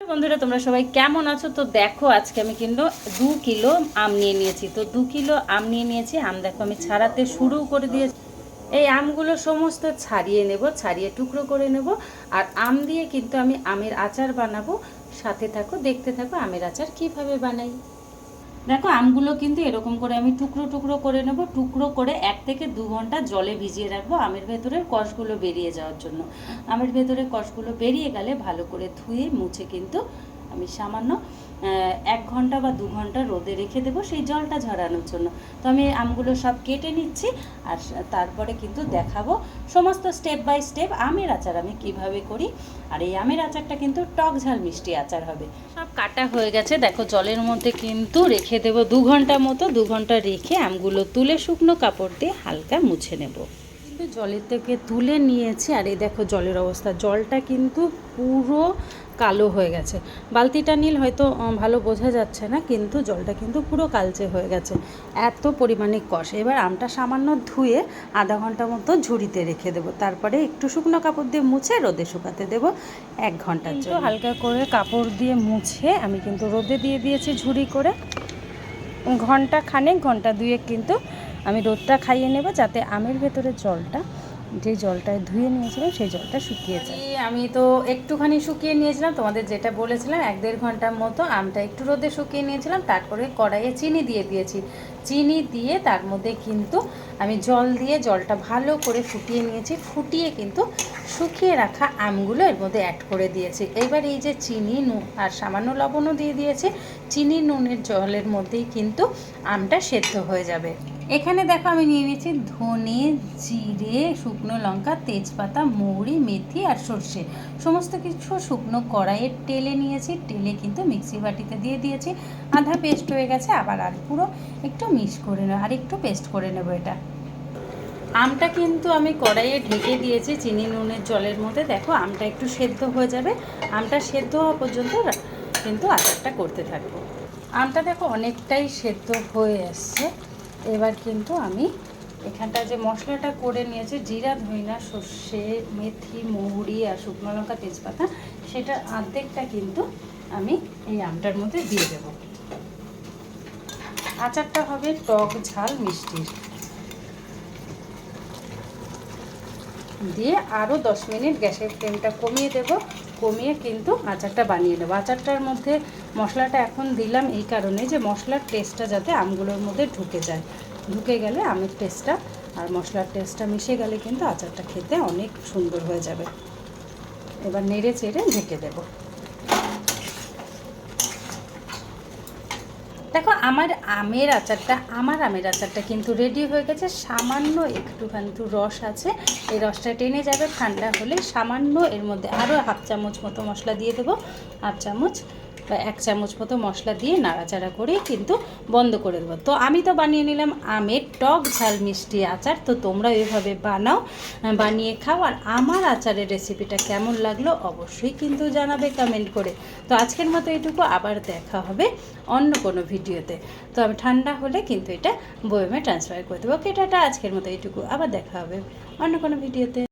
বন্ধুরা, তোমরা সবাই কেমন আছো? তো দেখো, আজকে আমি কিন্তু দু কিলো আম নিয়ে নিয়েছি। তো দু কিলো আম নিয়ে নিয়েছি। আম দেখো, আমি ছাড়াতে শুরু করে দিয়েছি। এই আমগুলো সমস্ত ছাড়িয়ে নেব, ছাড়িয়ে টুকরো করে নেব। আর আম দিয়ে কিন্তু আমি আমের আচার বানাবো। সাথে থাকো, দেখতে থাকো আমের আচার কীভাবে বানাই। দেখো, আমগুলো কিন্তু এরকম করে আমি টুকরো টুকরো করে নেব, টুকরো করে এক থেকে দু ঘণ্টা জলে ভিজিয়ে রাখব আমের ভেতরের কষগুলো বেরিয়ে যাওয়ার জন্য। আমের ভেতরের কষগুলো বেরিয়ে গেলে ভালো করে ধুয়ে মুছে কিন্তু আমি সামান্য এক ঘণ্টা বা দু ঘণ্টা রোদে রেখে দেবো সেই জলটা ঝরানোর জন্য। তো আমি আমগুলো সব কেটে নিচ্ছি আর তারপরে কিন্তু দেখাবো সমস্ত স্টেপ বাই স্টেপ আমের আচার আমি কীভাবে করি। আর এই আমের আচারটা কিন্তু টক ঝাল মিষ্টি আচার হবে। সব কাটা হয়ে গেছে। দেখো জলের মধ্যে কিন্তু রেখে দেবো দু ঘণ্টা মতো। দু ঘণ্টা রেখে আমগুলো তুলে শুকনো কাপড় দিয়ে হালকা মুছে নেব। কিন্তু জলের থেকে তুলে নিয়েছি। আর এই দেখো জলের অবস্থা। জলটা কিন্তু পুরো কালো হয়ে গেছে। বালতিটা নীল হয়তো ভালো বোঝা যাচ্ছে না কিন্তু জলটা কিন্তু পুরো কালচে হয়ে গেছে। এত পরিমাণে কষ। এবার আমটা সামান্য ধুয়ে আধা ঘণ্টা মতো ঝুড়িতে রেখে দেবো। তারপরে একটু শুকনো কাপড় দিয়ে মুছে রোদে শুকাতে দেবো এক ঘণ্টার জন্য। হালকা করে কাপড় দিয়ে মুছে আমি কিন্তু রোদে দিয়ে দিয়েছি ঝুড়ি করে। ঘণ্টা খানেক ঘণ্টা দুয়েক কিন্তু আমি রোদটা খাইয়ে নেব যাতে আমের ভেতরে জলটা যে জলটায় ধুয়ে নিয়েছিলাম, সেই জলটা শুকিয়ে যায়। আমি তো একটুখানি শুকিয়ে নিয়েছিলাম। তোমাদের যেটা বলেছিলাম, এক দেড় ঘণ্টার মতো আমটা একটু রোদে শুকিয়ে নিয়েছিলাম। তারপরে কড়াইয়ে চিনি দিয়ে দিয়েছি। চিনি দিয়ে তার মধ্যে কিন্তু আমি জল দিয়ে জলটা ভালো করে ফুটিয়ে নিয়েছি। ফুটিয়ে কিন্তু শুকিয়ে রাখা আমগুলো এর মধ্যে অ্যাড করে দিয়েছি। এবার এই যে চিনি, নুন আর সামান্য লবণও দিয়ে দিয়েছি। চিনি, নুনের জলের মধ্যেই কিন্তু আমটা সেদ্ধ হয়ে যাবে। এখানে দেখো আমি নিয়ে নিয়েছি ধনে, জিরে, শুকনো লঙ্কা, তেজপাতা, মৌরি, মেথি আর সর্ষে। সমস্ত কিছু শুকনো কড়াইয়ে টেলে নিয়েছি। টেলে কিন্তু মিক্সি বাটিতে দিয়ে দিয়েছি। আধা পেস্ট হয়ে গেছে, আবার আর পুরো একটু মিক্স করে নেব, আর একটু পেস্ট করে নেব এটা। আমটা কিন্তু আমি কড়াইয়ে ঢেকে দিয়েছি চিনি, নুনের জলের মধ্যে। দেখো, আমটা একটু সেদ্ধ হয়ে যাবে। আমটা সেদ্ধ হওয়া পর্যন্ত কিন্তু আচারটা করতে থাকব। আমটা দেখো অনেকটাই সেদ্ধ হয়ে এসছে। এবার কিন্তু আমি এখানটা যে মশলাটা করে নিয়েছে, জিরা ধইনা সর্ষে, মেথি, মৌরি আর শুকনো লঙ্কা, তেজপাতা, সেটা অর্ধেকটা কিন্তু আমি এই আমটার মধ্যে দিয়ে দেবো। আচারটা হবে টক ঝাল মিষ্টির। দিয়ে আরও দশ মিনিট গ্যাসের ফ্লেমটা কমিয়ে দেব। কমিয়ে কিন্তু আচারটা বানিয়ে নেব। আচারটার মধ্যে মশলাটা এখন দিলাম এই কারণে যে মশলার টেস্টটা যাতে আমগুলোর মধ্যে ঢুকে যায়। ঢুকে গেলে আমের টেস্টটা আর মশলার টেস্টটা মিশে গেলে কিন্তু আচারটা খেতে অনেক সুন্দর হয়ে যাবে। এবার নেড়ে চেড়ে ঢেকে দেবো। দেখো, আমার আমের আচারটা, আমার আমের আচারটা কিন্তু রেডি হয়ে গেছে। সামান্য একটুখানি একটু রস আছে। এই রসটা টেনে যাবে ঠান্ডা হলে সামান্য এর মধ্যে আরও হাফ চামচ মতো মশলা দিয়ে দেবো। হাফ চামচ বা এক চামচ মতো মশলা দিয়ে নাড়াচাড়া করে কিন্তু বন্ধ করে দেবো। তো আমি তো বানিয়ে নিলাম আমের টক ঝাল মিষ্টি আচার। তো তোমরা এইভাবে বানাও বানিয়ে খাও। আর আমার আচারের রেসিপিটা কেমন লাগল অবশ্যই কিন্তু জানাবে কমেন্ট করে। তো আজকের মতো এটুকু, আবার দেখা হবে অন্য কোনো ভিডিওতে। তো আমি ঠান্ডা হলে কিন্তু এটা বয়মে ট্রান্সফার করে দেবো। ওকে, টাটা, আজকের মতো এইটুকু আবার দেখা হবে অন্য কোনো ভিডিওতে।